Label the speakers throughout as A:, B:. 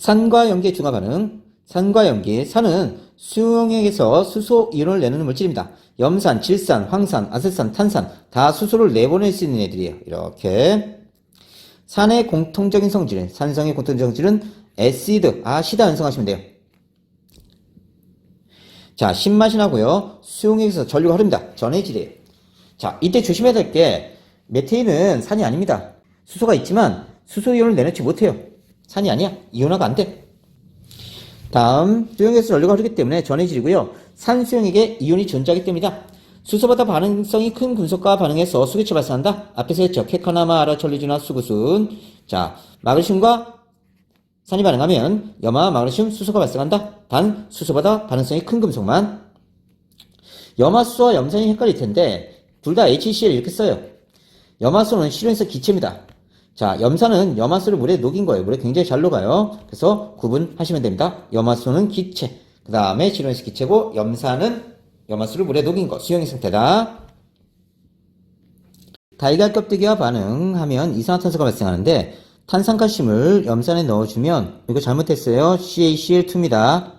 A: 산과 염기의 중화 반응. 산과 염기. 산은 수용액에서 수소 이온을 내는 물질입니다. 염산, 질산, 황산, 아세산, 탄산 다 수소를 내보낼 수 있는 애들이에요. 이렇게. 산의 공통적인 성질, 산성의 공통적인 성질은 에시드, 아시다 연성하시면 돼요. 자, 신맛이 나고요. 수용액에서 전류가 흐릅니다. 전해질이에요. 자, 이때 조심해야 될 게 메테인은 산이 아닙니다. 수소가 있지만 수소 이온을 내놓지 못해요. 산이 아니야. 이온화가 안 돼. 다음 수용액에서 전류가 흐르기 때문에 전해질이고요. 산 수용액에 이온이 존재하기 때문이다. 수소보다 반응성이 큰 금속과 반응해서 수기체 발생한다. 앞에서 했죠. 케카나마, 아라 철리지나, 수구순. 자, 마그네슘과 산이 반응하면 염화, 마그네슘, 수소가 발생한다. 단 수소보다 반응성이 큰 금속만. 염화수와 염산이 헷갈릴 텐데 둘 다 HCl 이렇게 써요. 염화수는 실온에서 기체입니다. 자, 염산은 염화수를 물에 녹인 거예요. 물에 굉장히 잘 녹아요. 그래서 구분하시면 됩니다. 염화수는 기체. 그 다음에 실온에서 기체고 염산은 염화수를 물에 녹인 거. 수용의 상태다. 달걀 껍데기와 반응하면 이산화탄소가 발생하는데 탄산칼슘을 염산에 넣어주면 이거 잘못했어요. CaCl2입니다.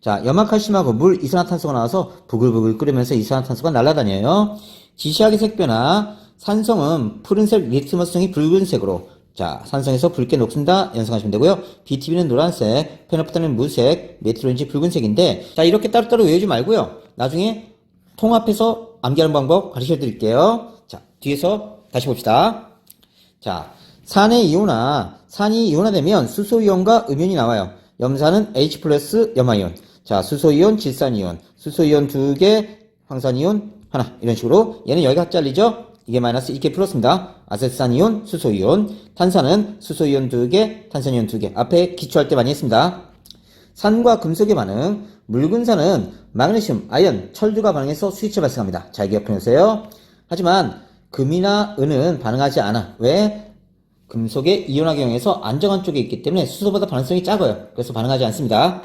A: 자, 염화칼슘하고 물 이산화탄소가 나와서 부글부글 끓으면서 이산화탄소가 날아다녀요. 지시하기 색변화 산성은 푸른색, 리트머스성이 붉은색으로 자, 산성에서 붉게 녹습니다. 연상하시면 되고요. BTB는 노란색, 페노프타는 무색, 메트로인지 붉은색인데 자, 이렇게 따로따로 외우지 말고요. 나중에 통합해서 암기하는 방법 가르쳐 드릴게요. 자, 뒤에서 다시 봅시다. 자, 산의 이온화, 산이 이온화되면 수소이온과 음이온이 나와요. 염산은 H 플러스 염화이온. 자, 수소이온, 질산이온. 수소이온 두 개, 황산이온 하나. 이런 식으로. 얘는 여기가 잘리죠? 이게 마이너스 이게 플러스입니다. 아세트산이온, 수소이온. 탄산은 수소이온 두 개, 탄산이온 두 개. 앞에 기초할 때 많이 했습니다. 산과 금속의 반응. 묽은 산은 마그네슘, 아연, 철두가 반응해서 수이체 발생합니다. 잘 기억해 놓으세요. 하지만 금이나 은은 반응하지 않아. 왜? 금속의 이온화 경향에서 안정한 쪽에 있기 때문에 수소보다 반응성이 작아요. 그래서 반응하지 않습니다.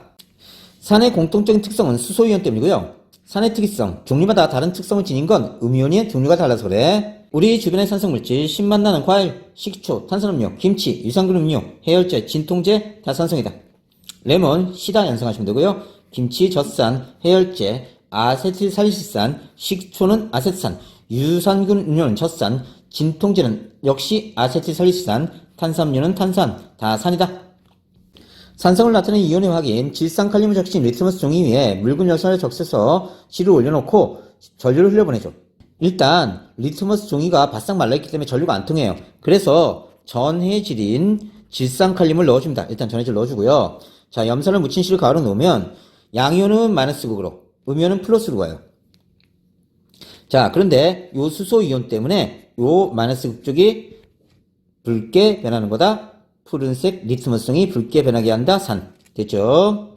A: 산의 공통적인 특성은 수소이온 때문이고요. 산의 특이성, 종류마다 다른 특성을 지닌 건 음이온의 종류가 달라서 그래. 우리 주변의 산성물질, 신맛 나는 과일, 식초, 탄산음료, 김치, 유산균 음료, 해열제, 진통제 다 산성이다. 레몬, 시다 연상하시면 되고요. 김치, 젖산, 해열제, 아세틸살리시산, 식초는 아세트산, 유산균 음료는 젖산, 진통제는 역시 아세틸살리시산, 탄산음료는 탄산, 다 산이다. 산성을 나타내는 이온의 확인, 질산 칼륨을 적신 리트머스 종이 위에 묽은 열선을 적셔서 실을 올려놓고 전류를 흘려보내죠. 일단 리트머스 종이가 바싹 말라있기 때문에 전류가 안 통해요. 그래서 전해질인 질산 칼륨을 넣어줍니다. 일단 전해질 넣어주고요. 자, 염산을 묻힌 실을 가로 놓으면 양이온은 마이너스 극으로, 음이온은 플러스로 가요. 자, 그런데 요 수소 이온 때문에 요 마이너스 극 쪽이 붉게 변하는 거다. 푸른색 리트머스성이 붉게 변하게 한다. 산. 됐죠?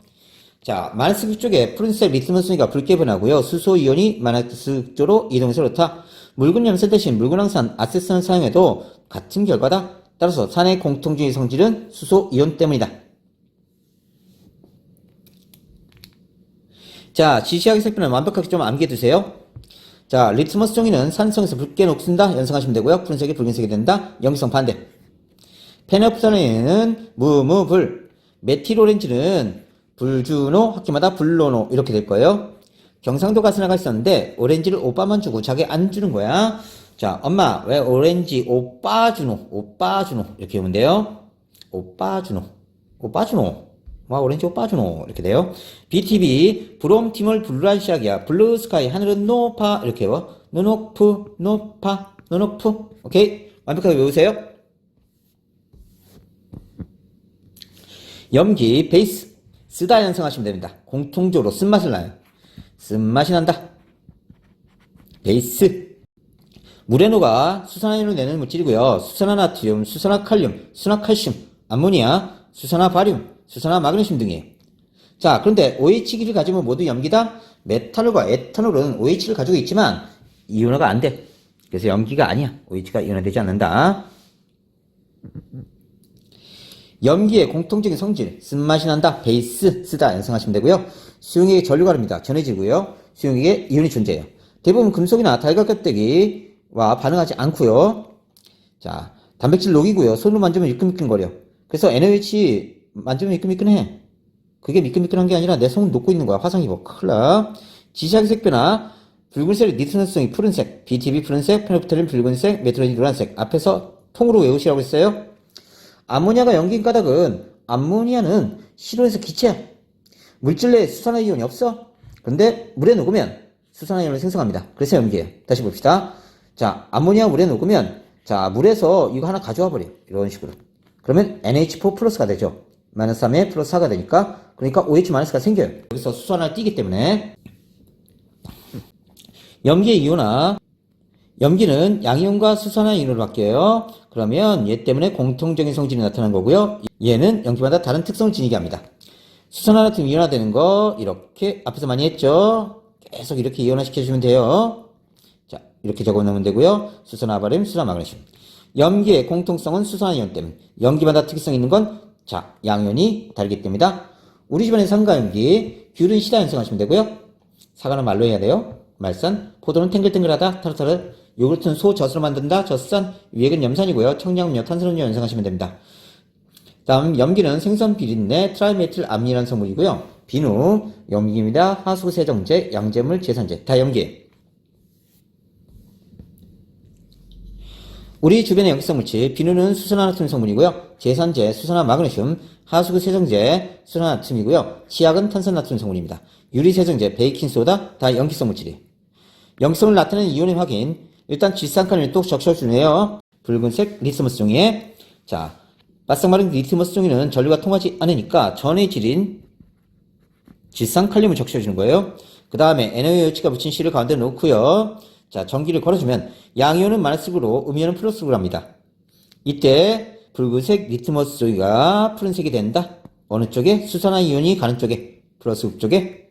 A: 자, 마이너스 극 쪽에 푸른색 리트머스성이가 붉게 변하고요. 수소 이온이 마이너스 극 쪽으로 이동해서 그렇다. 묽은 염산 대신 묽은 황산, 아세트산을 사용해도 같은 결과다. 따라서 산의 공통적인 성질은 수소 이온 때문이다. 자, 지시하기 색변을 완벽하게 좀 암기해두세요. 자, 리트머스 종이는 산성에서 붉게 녹슨다. 연상하시면 되고요. 푸른색이 붉은색이 된다. 염성 반대. 페노프산에는 무무불. 메틸오렌지는 불주노, 학기마다 불로노 이렇게 될 거예요. 경상도 가스나가 있었는데 오렌지를 오빠만 주고 자기 안 주는 거야. 자, 엄마 왜 오렌지 오빠 주노, 오빠 주노 이렇게 하면 돼요. 오빠 주노, 오빠 주노. 와 오렌지 오빠 주노 이렇게 돼요. BTB 브롬티몰 블루란 시작이야. 블루 스카이 하늘은 높아 이렇게 해요. 노노프 높아 노노프 오케이 완벽하게 외우세요. 염기 베이스 쓰다 연상하시면 됩니다. 공통적으로 쓴맛을 나요. 쓴맛이 난다. 베이스 무레노가 수산화이온을 내는 물질이고요. 수산화나트륨, 수산화칼륨, 수산화칼슘, 암모니아, 수산화바륨, 수산화마그네슘 등이에요. 자, 그런데 OH 기를 가지면 모두 염기다. 메탄올과 에탄올은 OH를 가지고 있지만 이온화가 안 돼. 그래서 염기가 아니야. OH가 이온화되지 않는다. 염기의 공통적인 성질, 쓴맛이 난다, 베이스, 쓰다 연상하시면 되고요. 수용액의 전류가 릅니다 전해지고요. 수용액에 이온이 존재해요. 대부분 금속이나 달걀 껍데기와 반응하지 않고요. 자, 단백질 녹이고요. 손으로 만지면 미끈미끈거려. 그래서 NaOH 만지면 미끈미끈해. 그게 미끈미끈한 게 아니라 내 손을 녹고 있는 거야. 화상 입어. 큰일 나. 지시하기 색 변화. 붉은색 니트노성이 푸른색, BTB 푸른색, 페노프탈린 붉은색, 메트로닌 노란색. 앞에서 통으로 외우시라고 했어요. 암모니아가 염기인 까닭은 암모니아는 실온에서 기체야. 물질 내에 수산화 이온이 없어. 그런데 물에 녹으면 수산화 이온을 생성합니다. 그래서 염기예요. 다시 봅시다. 자, 암모니아 물에 녹으면 자, 물에서 이거 하나 가져와 버려. 이런 식으로. 그러면 NH4 플러스가 되죠. 마이너스 3에 플러스 4가 되니까 그러니까 OH 마이너스가 생겨요. 여기서 수산화를 띄기 때문에 염기의 이온화 염기는 양이온과 수산화 이온으로 바뀌어요. 그러면 얘 때문에 공통적인 성질이 나타나는 거고요. 얘는 염기마다 다른 특성을 지니게 합니다. 수산화 같은 이온화되는 거 이렇게 앞에서 많이 했죠. 계속 이렇게 이온화 시켜주면 돼요. 자 이렇게 적어놓으면 되고요. 수산화 바름, 수산화 마그네슘. 염기의 공통성은 수산화 이온 때문. 염기마다 특이성 있는 건 자 양이온이 다르기 때문이다. 우리 집안의 산가염기 귤은 시다 연성하시면 되고요. 사과는 말로 해야 돼요. 말산, 포도는 탱글탱글하다, 타르타르, 요구르트는 소 젖으로 만든다, 젖산, 위액은 염산이고요. 청량음료, 탄산음료 연상하시면 됩니다. 다음 염기는 생선 비린내, 트라이메틸 암이라는 성분이고요. 비누, 염기입니다. 하수 세정제, 양제물, 제산제, 다 염기. 우리 주변의 염기성 물질, 비누는 수산화나트륨 성분이고요. 제산제, 수산화 마그네슘, 하수구 세정제, 수산화나트륨이고요. 치약은 탄산나트륨 성분입니다. 유리 세정제, 베이킹 소다, 다 염기성 물질이에요. 염성을 나타내는 이온의 확인. 일단 질산칼륨을 또 적셔주네요. 붉은색 리트머스 종이에. 자, 바싹 마른 리트머스 종이는 전류가 통하지 않으니까 전의 질인 질산칼륨을 적셔주는 거예요. 그 다음에 NaOH가 붙인 실을 가운데 놓고요. 자, 전기를 걸어주면 양이온은 마이너스로 음이온은 플러스로 합니다. 이때 붉은색 리트머스 종이가 푸른색이 된다. 어느 쪽에? 수산화 이온이 가는 쪽에. 플러스 쪽에.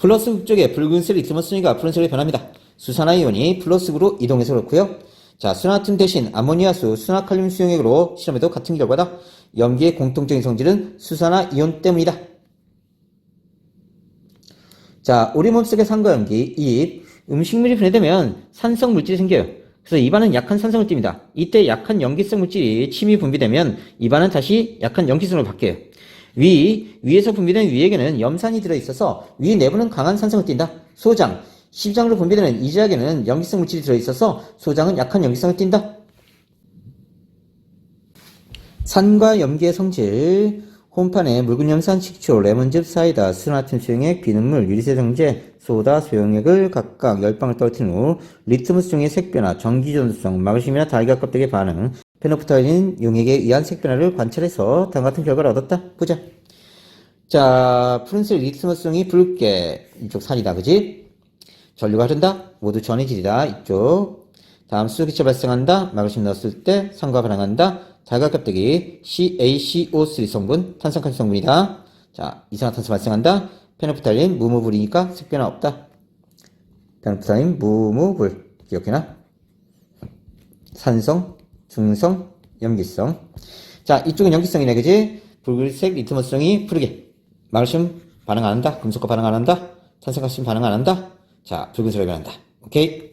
A: 플러스 쪽에 붉은색 리트머스 종이가 푸른색으로 변합니다. 수산화 이온이 플러스로 이동해서 그렇고요. 자, 수나트륨 대신 아모니아수, 수나칼륨 수용액으로 실험해도 같은 결과다. 염기의 공통적인 성질은 수산화 이온 때문이다. 자, 우리 몸속의 산과 염기, 입, 음식물이 분해되면 산성 물질이 생겨요. 그래서 입안은 약한 산성을 띱니다. 이때 약한 염기성 물질이 침이 분비되면 입안은 다시 약한 염기성으로 바뀌어요. 위, 위에서 분비된 위에게는 염산이 들어있어서 위 내부는 강한 산성을 띈다. 소장, 심장으로 분비되는 이지약에는 염기성 물질이 들어있어서 소장은 약한 염기성을 띈다. 산과 염기의 성질, 홈판에 묽은 염산, 식초, 레몬즙, 사이다, 스나틴 수용액, 비눗물, 유리세 정제, 소다, 소용액을 각각 10방울 떨어뜨린 후 리트머스 종의 색변화, 전기전도성, 마그심이나 달걀 껍데기 반응, 페노프타인 용액에 의한 색변화를 관찰해서 다음 같은 결과를 얻었다. 보자. 자, 푸른색 리트머스종이 붉게 이쪽 산이다, 그지? 전류가 흐른다. 모두 전해질이다. 이쪽. 다음 수기체 발생한다. 마그심 넣었을 때 산과 반응한다. 달걀 껍데기 CaCO3 성분, 탄산칼슘 성분이다. 자, 이산화탄소 발생한다. 페노프탈린 무무불이니까 색변화 없다. 페노프탈린 무무불 기억해놔. 산성, 중성, 염기성. 자, 이쪽은 염기성이네, 그지? 붉은색 리트머스성이 푸르게. 마그슘 반응 안 한다. 금속과 반응 안 한다. 탄산칼슘 반응 안 한다. 자, 붉은색을 변한다. 오케이?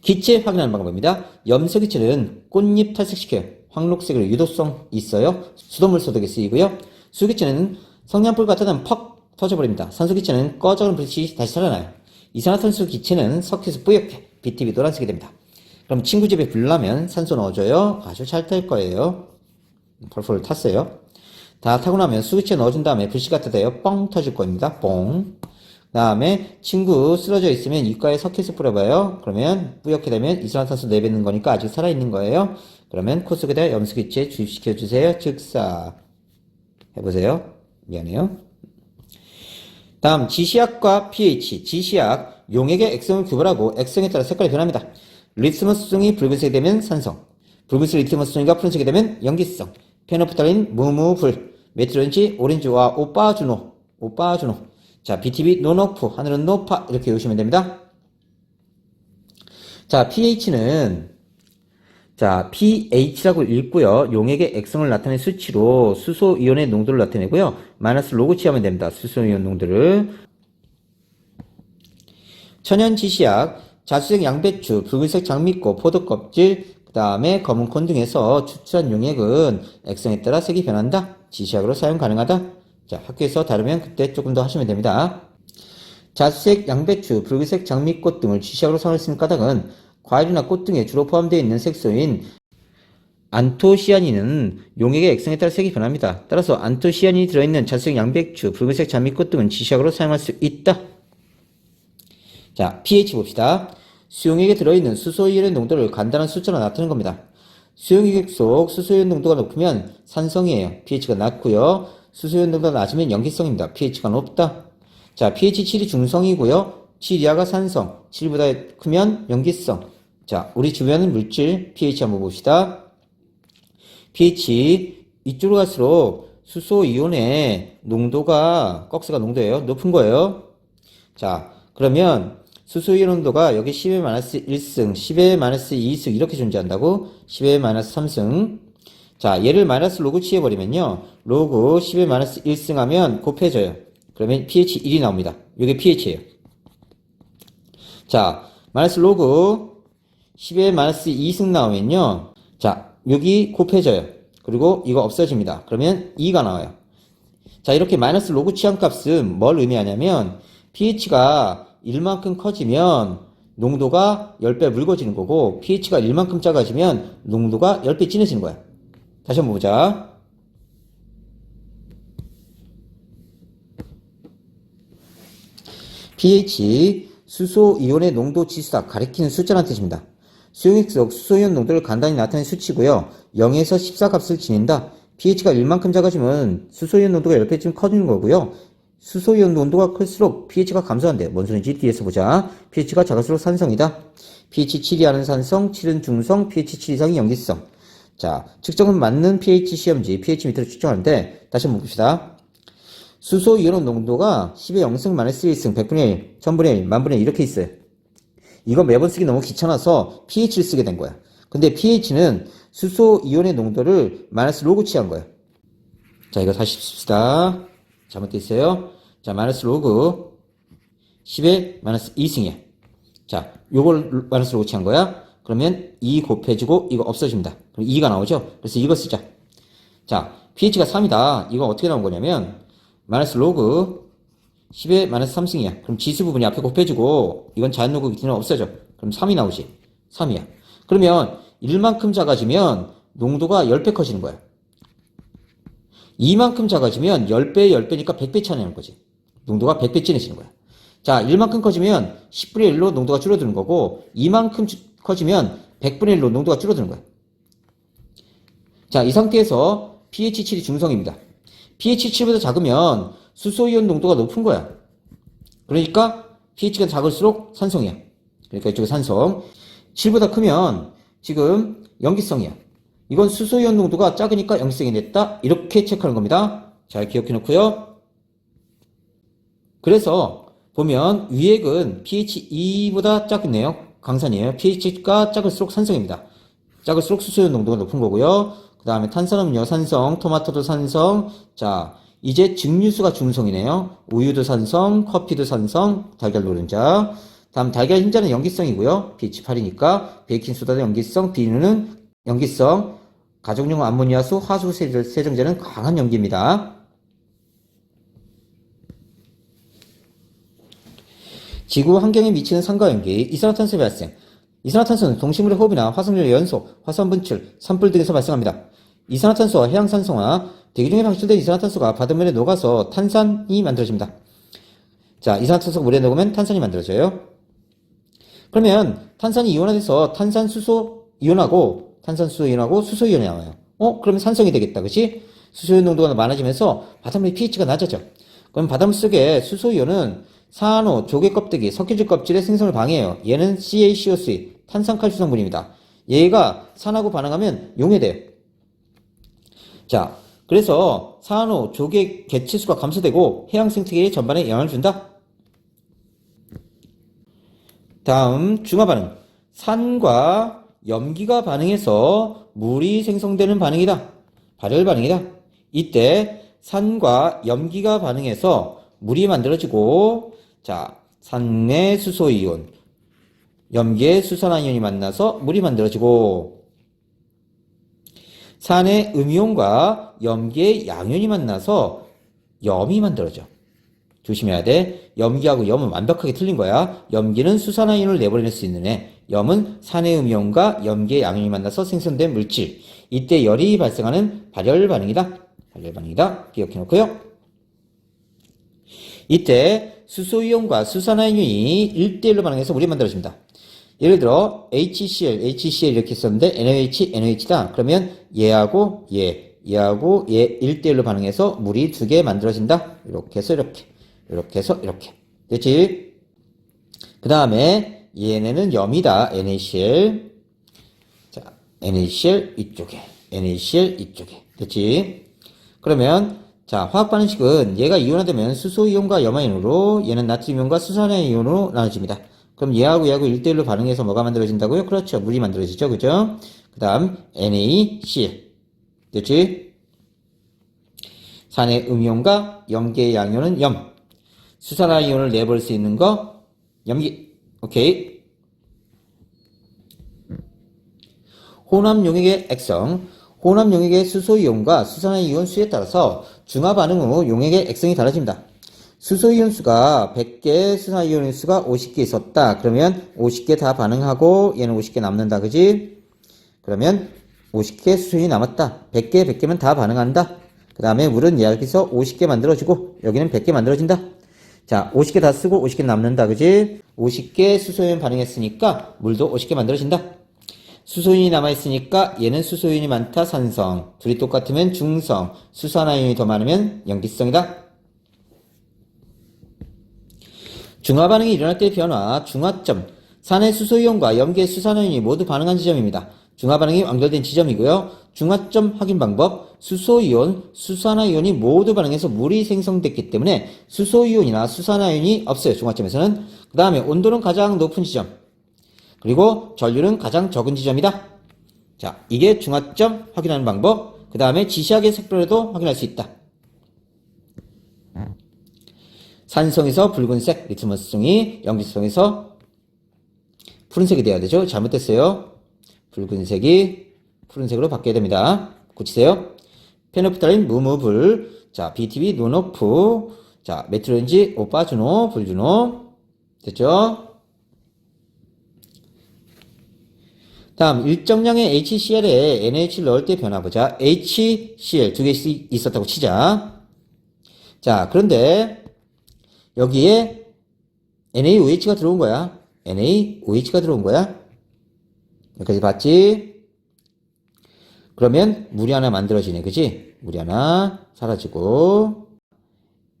A: 기체 확인하는 방법입니다. 염소 기체는 꽃잎 탈색시켜요. 황록색으로 유도성 있어요. 수돗물 소독에 쓰이고요. 수기체는 성냥불 같은 퍽 터져버립니다. 산소 기체는 꺼져는 불빛이 다시 살아나요. 이산화탄소 기체는 섞여서 뿌옇게 BTB 노란색이 됩니다. 그럼 친구 집에 불나면 산소 넣어줘요. 아주 잘 탈 거예요. 펄펄 탔어요. 다 타고 나면 수기체 넣어준 다음에 불씨 갖다 대요. 뻥 터질 겁니다. 뻥. 다음에 친구 쓰러져 있으면 입가에 석회수 뿌려봐요. 그러면 뿌옇게 되면 이산화탄소 내뱉는 거니까 아직 살아있는 거예요. 그러면 코 속에다 염소기체 주입시켜 주세요. 즉사. 해보세요. 미안해요. 다음 지시약과 pH. 지시약 용액의 액성을 구별하고 액성에 따라 색깔이 변합니다. 리트머스종이 붉은색이 되면 산성, 붉은색 리트머스종이가 푸른색이 되면 염기성, 페노프탈린 무무불, 메트로인지 오렌지와 오빠주노, 오빠주노. 자, BTB 노노프, 하늘은 노파 이렇게 외우시면 됩니다. 자, pH는 자, pH라고 읽고요. 용액의 액성을 나타낸 수치로 수소 이온의 농도를 나타내고요. 마이너스 로고 취하면 됩니다. 수소 이온 농도를. 천연 지시약, 자수색 양배추, 붉은색 장미꽃, 포도 껍질, 그 다음에 검은 콘 등에서 추출한 용액은 액성에 따라 색이 변한다. 지시약으로 사용 가능하다. 자, 학교에서 다루면 그때 조금 더 하시면 됩니다. 자색, 양배추, 붉은색 장미꽃 등을 지시약으로 사용할 수 있는 까닭은 과일이나 꽃 등에 주로 포함되어 있는 색소인 안토시아닌은 용액의 액성에 따라 색이 변합니다. 따라서 안토시아닌이 들어있는 자색, 양배추, 붉은색 장미꽃 등은 지시약으로 사용할 수 있다. 자, pH 봅시다. 수용액에 들어있는 수소이온의 농도를 간단한 숫자로 나타내는 겁니다. 수용액 속 수소이온 농도가 높으면 산성이에요. pH가 낮고요. 수소이온 농도가 낮으면 염기성입니다. pH가 높다. 자, pH 7이 중성이고요. 7 이하가 산성, 7보다 크면 염기성. 자, 우리 주변의 물질 pH 한번 봅시다. pH 이쪽으로 갈수록 수소 이온의 농도가 꺽스가 농도예요. 높은 거예요. 자, 그러면 수소 이온 농도가 여기 10의 마이너스 1승, 10의 마이너스 2승 이렇게 존재한다고 10의 마이너스 3승. 자, 얘를 마이너스 로그 취해버리면요. 로그 10의 마이너스 1승 하면 곱해져요. 그러면 pH 1이 나옵니다. 이게 pH예요. 자, 마이너스 로그 10의 마이너스 2승 나오면요. 자, 여기 곱해져요. 그리고 이거 없어집니다. 그러면 2가 나와요. 자, 이렇게 마이너스 로그 취한 값은 뭘 의미하냐면 pH가 1만큼 커지면 농도가 10배 묽어지는 거고 pH가 1만큼 작아지면 농도가 10배 진해지는 거야. 다시 한번 보자. pH 수소 이온의 농도 지수다 가리키는 숫자라는 뜻입니다. 수용액 속 수소이온 농도를 간단히 나타낸 수치고요. 0에서 14 값을 지닌다. pH가 1만큼 작아지면 수소이온 농도가 10배쯤 커지는 거고요. 수소 이온 농도가 클수록 pH가 감소한대. 뭔 소리인지 뒤에서 보자. pH가 작을수록 산성이다. pH 7 이 하는 산성, 7은 중성, pH 7 이상이 염기성. 자, 측정은 맞는 pH 시험지, pH 미터를 측정하는데 다시 한번 봅시다. 수소 이온 농도가 10의 0승 마이너스 1승 100분의 1, 1000분의 1, 만분의 1 이렇게 있어요. 이거 매번 쓰기 너무 귀찮아서 pH를 쓰게 된 거야. 근데 pH는 수소 이온의 농도를 마이너스 로그 취한 거야. 자, 이거 다시 씁시다. 잘못돼 있어요. 자, 마이너스 로그 10의 마이너스 2승이야. 자, 요걸 마이너스 로그 취한 거야. 그러면 2 곱해지고 이거 없어집니다. 그럼 2가 나오죠? 그래서 이거 쓰자. 자, pH가 3이다. 이거 어떻게 나온 거냐면 마이너스 로그 10의 마이너스 3승이야. 그럼 지수 부분이 앞에 곱해지고 이건 자연 로그 밑에는 없어져. 그럼 3이 나오지. 3이야. 그러면 1만큼 작아지면 농도가 10배 커지는 거야. 2만큼 작아지면 10배, 10배니까 100배 차이 나는 거지. 농도가 100배 진해지는 거야. 자, 1만큼 커지면 10분의 1로 농도가 줄어드는 거고 2만큼 주- 커지면 100분의 1로 농도가 줄어드는 거야. 자, 이 상태에서 pH 7이 중성입니다. pH 7보다 작으면 수소이온 농도가 높은 거야. 그러니까 pH가 작을수록 산성이야. 그러니까 이쪽에 산성. 7보다 크면 지금 염기성이야. 이건 수소이온 농도가 작으니까 염기성이 됐다. 이렇게 체크하는 겁니다. 잘 기억해 놓고요. 그래서 보면 위액은 pH 2보다 작네요. 강산이에요. pH가 작을수록 산성입니다. 작을수록 수소이온 농도가 높은 거고요. 그 다음에 탄산음료 산성, 토마토도 산성. 자, 이제 증류수가 중성이네요. 우유도 산성, 커피도 산성, 달걀 노른자. 다음 달걀 흰자는 염기성이고요. pH 8이니까 베이킹소다도 염기성, 비누는 염기성, 가족용 암모니아수, 화수 세정- 세정제는 강한 염기입니다. 지구 환경에 미치는 산과연기, 이산화탄소 발생. 이산화탄소는 동식물의 호흡이나 화석연료 연소, 화산 분출, 산불 등에서 발생합니다. 이산화탄소와 해양산소와 대기 중에 방출된 이산화탄소가 바닷물에 녹아서 탄산이 만들어집니다. 자, 이산화탄소가 물에 녹으면 탄산이 만들어져요. 그러면 탄산이 이온화돼서 탄산수소 이온하고 탄산수소 이온하고 수소 이온이 나와요. 어? 그러면 산성이 되겠다. 그치? 수소이온 농도가 많아지면서 바닷물의 pH가 낮아져. 그럼 바닷물 속에 수소 이온은 산호, 조개 껍데기, 석회질 껍질의 생성을 방해해요. 얘는 CaCO3, 탄산칼슘 성분입니다. 얘가 산하고 반응하면 용해돼요. 자, 그래서 산호, 조개 개체수가 감소되고 해양 생태계 전반에 영향을 준다. 다음 중화 반응. 산과 염기가 반응해서 물이 생성되는 반응이다. 발열 반응이다. 이때 산과 염기가 반응해서 물이 만들어지고 자, 산의 수소 이온, 염기의 수산화이온이 만나서 물이 만들어지고 산의 음이온과 염기의 양이온이 만나서 염이 만들어져. 조심해야 돼. 염기하고 염은 완벽하게 틀린 거야. 염기는 수산화이온을 내버려낼 수 있는 애. 염은 산의 음이온과 염기의 양이온이 만나서 생성된 물질. 이때 열이 발생하는 발열 반응이다. 발열 반응이다. 기억해 놓고요. 이때 수소이온과 수산화이온이 1대1로 반응해서 물이 만들어집니다. 예를 들어 HCl, HCl 이렇게 썼는데 NaOH, NaOH다. 그러면 얘하고 얘, 얘하고 얘 1대1로 반응해서 물이 두 개 만들어진다. 이렇게 해서 이렇게, 이렇게 해서 이렇게. 됐지? 그 다음에 얘네는 염이다. NaCl. 자, NaCl 이쪽에, NaCl 이쪽에. 됐지? 그러면 자, 화학 반응식은 얘가 이온화되면 수소 이온과 염화이온으로 얘는 나트륨 이온과 수산화 이온으로 나눠집니다. 그럼 얘하고 얘하고 1대1로 반응해서 뭐가 만들어진다고요? 그렇죠. 물이 만들어지죠. 그죠? 그 다음 NaCl. 됐지? 산의 음이온과 염기의 양이온은 염. 수산화 이온을 내볼 수 있는 거 염기. 오케이. 혼합 용액의 액성. 혼합 용액의 수소 이온과 수산화 이온 수에 따라서 중화 반응 후 용액의 액성이 달라집니다. 수소 이온 수가 100개, 수산화 이온 수가 50개 있었다. 그러면 50개 다 반응하고 얘는 50개 남는다. 그지? 그러면 50개 수소이온이 남았다. 100개, 100개면 다 반응한다. 그 다음에 물은 여기서 50개 만들어지고 여기는 100개 만들어진다. 자, 50개 다 쓰고 50개 남는다. 그지? 50개 수소이온 반응했으니까 물도 50개 만들어진다. 수소인이 남아있으니까 얘는 수소인이 많다 산성 둘이 똑같으면 중성 수산화이온이 더 많으면 염기성이다 중화 반응이 일어날 때의 변화 중화점 산의 수소이온과 염기의 수산화이온이 모두 반응한 지점입니다 중화 반응이 완결된 지점이고요 중화점 확인 방법 수소이온 수산화이온이 모두 반응해서 물이 생성됐기 때문에 수소이온이나 수산화이온이 없어요 중화점에서는 그 다음에 온도는 가장 높은 지점 그리고 전류는 가장 적은 지점이다. 자, 이게 중화점 확인하는 방법. 그 다음에 지시하게 색별에도 확인할 수 있다. 산성에서 붉은색, 리트머스성이 염기성에서 푸른색이 돼야 되죠. 잘못됐어요. 붉은색이 푸른색으로 바뀌어야 됩니다. 고치세요. 페노프탈린 무무불, 자, BTB 논오프, 자, 메트로인지 오빠주노, 불주노. 됐죠? 다음 일정량의 HCl에 NaH를 넣을 때 변화 보자. HCl 두 개씩 있었다고 치자. 자, 그런데 여기에 NaOH가 들어온 거야. NaOH가 들어온 거야. 여기까지 봤지? 그러면 물이 하나 만들어지네. 그지? 물이 하나 사라지고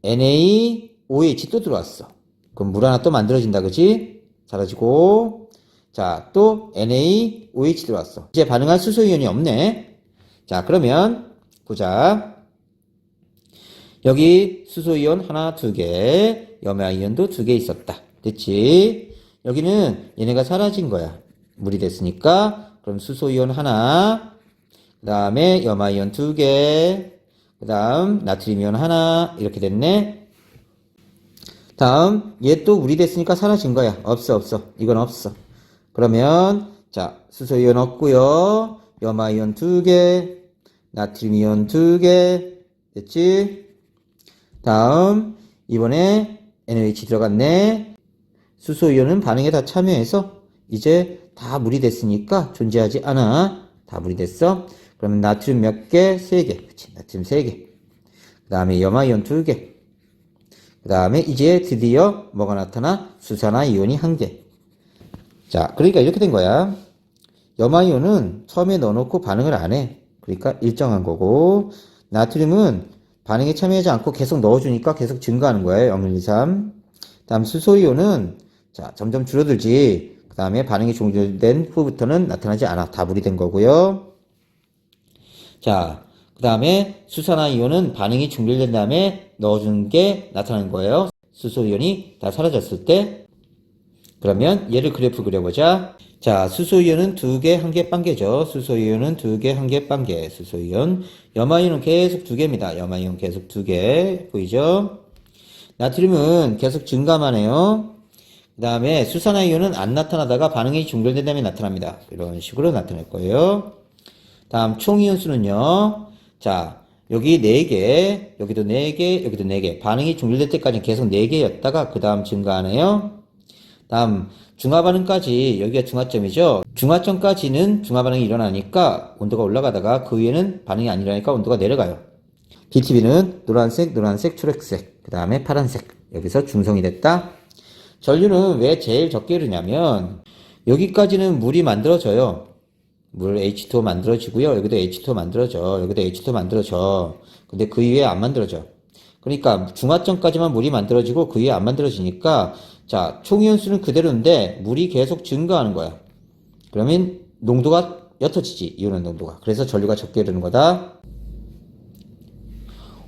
A: NaOH 또 들어왔어. 그럼 물 하나 또 만들어진다. 그지? 사라지고 자, 또 NaOH 들어왔어. 이제 반응할 수소이온이 없네. 자, 그러면 보자. 여기 수소이온 하나, 두 개, 염화이온도 두 개 있었다. 됐지? 여기는 얘네가 사라진 거야. 물이 됐으니까. 그럼 수소이온 하나, 그 다음에 염화이온 두 개, 그 다음 나트륨이온 하나, 이렇게 됐네. 다음, 얘 또 물이 됐으니까 사라진 거야. 없어, 없어. 이건 없어. 그러면 자 수소이온 없고요 염화이온 두개 나트륨이온 두개 됐지 다음 이번에 NaOH 들어갔네 수소이온은 반응에 다 참여해서 이제 다 물이 됐으니까 존재하지 않아 다 물이 됐어 그러면 나트륨 몇 개? 세 개 그치 나트륨 세 개 그 다음에 염화이온 두 개 그 다음에 이제 드디어 뭐가 나타나 수산화이온이 한 개 자, 그러니까 이렇게 된 거야. 염화이온은 처음에 넣어놓고 반응을 안 해. 그러니까 일정한 거고, 나트륨은 반응에 참여하지 않고 계속 넣어주니까 계속 증가하는 거예요. 0, 1, 2, 3. 다음 수소이온은 자, 점점 줄어들지. 그 다음에 반응이 종료된 후부터는 나타나지 않아. 다 물이 된 거고요. 자, 그 다음에 수산화 이온은 반응이 종료된 다음에 넣어준 게 나타나는 거예요. 수소 이온이 다 사라졌을 때 그러면 얘를 그래프 그려보자. 자, 수소 이온은 두 개, 한 개, 빵개죠. 수소 이온은 두 개, 한 개, 빵개. 수소 이온. 염화 이온은 계속 두 개입니다. 염화 이온 계속 두 개. 보이죠? 나트륨은 계속 증가만 해요. 그 다음에 수산화 이온은 안 나타나다가 반응이 종결된 다음에 나타납니다. 이런 식으로 나타낼 거예요. 다음 총이온수는요. 자, 여기 4개, 여기도 4개, 여기도 4개. 반응이 종료될 때까지는 계속 4개였다가 그 다음 증가하네요. 다음 중화 반응까지 여기가 중화점이죠. 중화점까지는 중화 반응이 일어나니까 온도가 올라가다가 그 위에는 반응이 안 일어나니까 온도가 내려가요. BTB는 노란색, 노란색, 초록색, 그 다음에 파란색. 여기서 중성이 됐다. 전류는 왜 제일 적게 흐르냐면 여기까지는 물이 만들어져요. 물 H2O 만들어지고요. 여기도 H2O 만들어져. 여기도 H2O 만들어져. 근데 그 위에 안 만들어져. 그러니까 중화점까지만 물이 만들어지고 그 위에 안 만들어지니까 자, 총이온수는 그대로인데 물이 계속 증가하는 거야. 그러면 농도가 옅어지지. 이온의 농도가. 그래서 전류가 적게 흐르는 거다.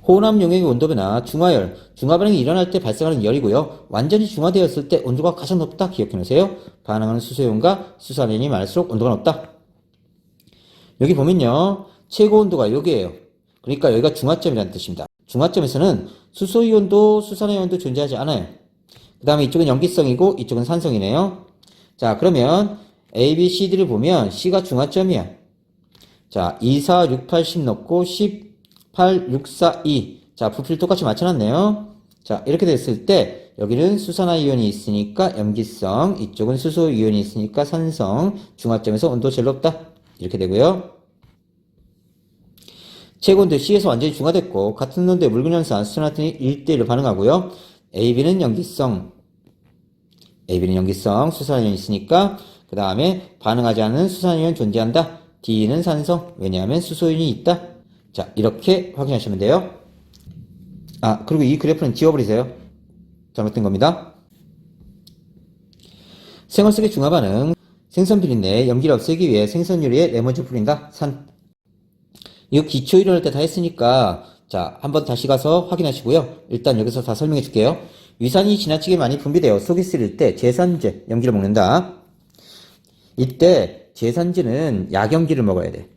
A: 호남 용액의 온도 변화, 중화열, 중화 반응이 일어날 때 발생하는 열이고요. 완전히 중화되었을 때 온도가 가장 높다 기억해 놓으세요. 반응하는 수소이온과 수산이온이 많을수록 온도가 높다. 여기 보면요. 최고 온도가 여기에요. 그러니까 여기가 중화점이라는 뜻입니다. 중화점에서는 수소이온도 수산이온도 존재하지 않아요. 그 다음에 이쪽은 염기성이고 이쪽은 산성이네요. 자, 그러면 A, B, C, D를 보면 C가 중화점이야. 자, 2, 4, 6, 8, 10 넣고 10, 8, 6, 4, 2. 자, 부피를 똑같이 맞춰놨네요. 자, 이렇게 됐을 때 여기는 수산화 이온이 있으니까 염기성, 이쪽은 수소 이온이 있으니까 산성, 중화점에서 온도 제일 높다. 이렇게 되고요. 최고온도 C에서 완전히 중화됐고 같은 온도의 묽은 연산 수산화탄이 1대1로 반응하고요. AB는 염기성, AB는 염기성, 수산이온이 있으니까 그 다음에 반응하지 않는 수산이온 존재한다. D는 산성, 왜냐하면 수소이온이 있다. 자, 이렇게 확인하시면 돼요. 아, 그리고 이 그래프는 지워버리세요. 잘못된 겁니다. 생활 속의 중화 반응, 생선 비린내, 염기를 없애기 위해 생선 요리에 레몬즙 뿌린다. 산. 이거 기초 이론할 때 다 했으니까 자, 한번 다시 가서 확인하시고요. 일단 여기서 다 설명해 줄게요. 위산이 지나치게 많이 분비되어 속이 쓰릴 때 제산제, 염기를 먹는다. 이때 제산제는 약염기를 먹어야 돼.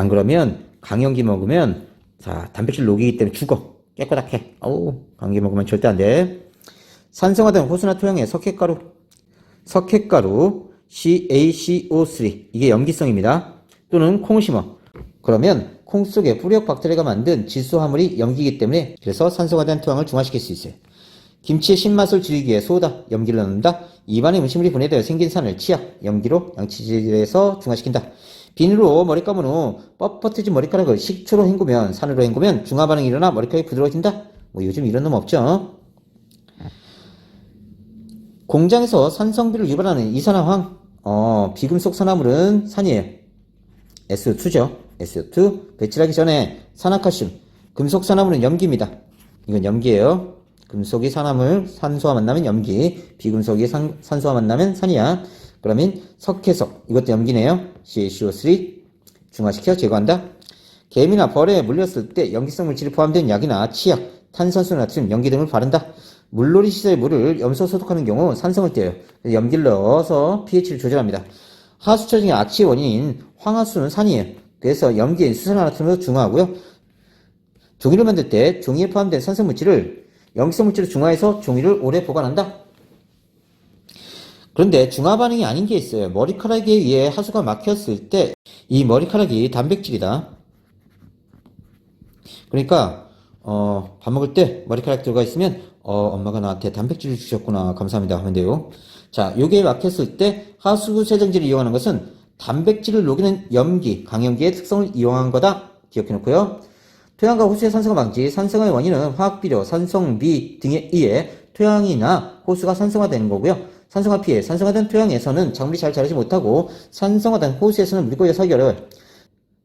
A: 안 그러면 강염기 먹으면 자, 단백질 녹이기 때문에 죽어. 깨끗하게. 어우, 강기 먹으면 절대 안 돼. 산성화된 호수나 토양의 석회가루, 석회가루 CaCO3 이게 염기성입니다. 또는 콩을 심어. 그러면 콩 속에 뿌리역 박테리아가 만든 질소 화물이 염기이기 때문에 그래서 산성화된 토양을 중화시킬 수 있어요. 김치의 신맛을 줄이기 위해 소다, 염기를 넣는다. 입안에 음식물이 분해되어 생긴 산을 치약, 염기로 양치질에서 중화시킨다. 비누로 머리 감은 후 뻣뻣해진 머리카락을 식초로 헹구면 산으로 헹구면 중화 반응이 일어나 머리카락이 부드러워진다. 뭐 요즘 이런 놈 없죠? 공장에서 산성비를 유발하는 이산화황, 어, 비금속 산화물은 산이에요. SO2죠. SO2. 배출하기 전에 산화칼슘. 금속 산화물은 염기입니다. 이건 염기예요. 금속이 산화물, 산소와 만나면 염기. 비금속이 산, 산소와 만나면 산이야. 그러면 석회석. 이것도 염기네요. CaCO3. 중화시켜 제거한다. 개미나 벌에 물렸을 때 염기성 물질이 포함된 약이나 치약, 탄산수 나트륨, 염기 등을 바른다. 물놀이 시설 물을 염소 소독하는 경우 산성을 떼요. 염기를 넣어서 pH를 조절합니다. 하수처 중에 악취의 원인인 황화수는 산이에요. 그래서 염기인 수산화나트륨으로 중화하고요. 종이를 만들 때 종이에 포함된 산성 물질을 염기성 물질로 중화해서 종이를 오래 보관한다. 그런데 중화 반응이 아닌 게 있어요. 머리카락에 의해 하수가 막혔을 때 이 머리카락이 단백질이다. 그러니까 어, 밥 먹을 때 머리카락 들어가 있으면 어, 엄마가 나한테 단백질을 주셨구나 감사합니다 하면 돼요. 자, 요게 막혔을 때 하수 세정제를 이용하는 것은 단백질을 녹이는 염기, 강염기의 특성을 이용한 거다. 기억해 놓고요. 토양과 호수의 산성화 방지, 산성화의 원인은 화학 비료, 산성비 등에 의해 토양이나 호수가 산성화되는 거고요. 산성화 피해, 산성화된 토양에서는 작물이 잘 자라지 못하고 산성화된 호수에서는 서기 어려워요.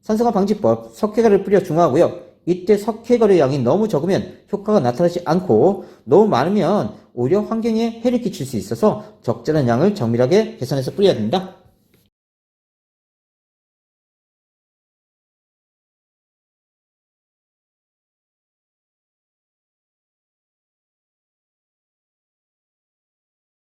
A: 산성화 방지법, 석회가를 뿌려 중화하고요. 이때 석회가루의 양이 너무 적으면 효과가 나타나지 않고 너무 많으면 오히려 환경에 해를 끼칠 수 있어서 적절한 양을 정밀하게 계산해서 뿌려야 된다.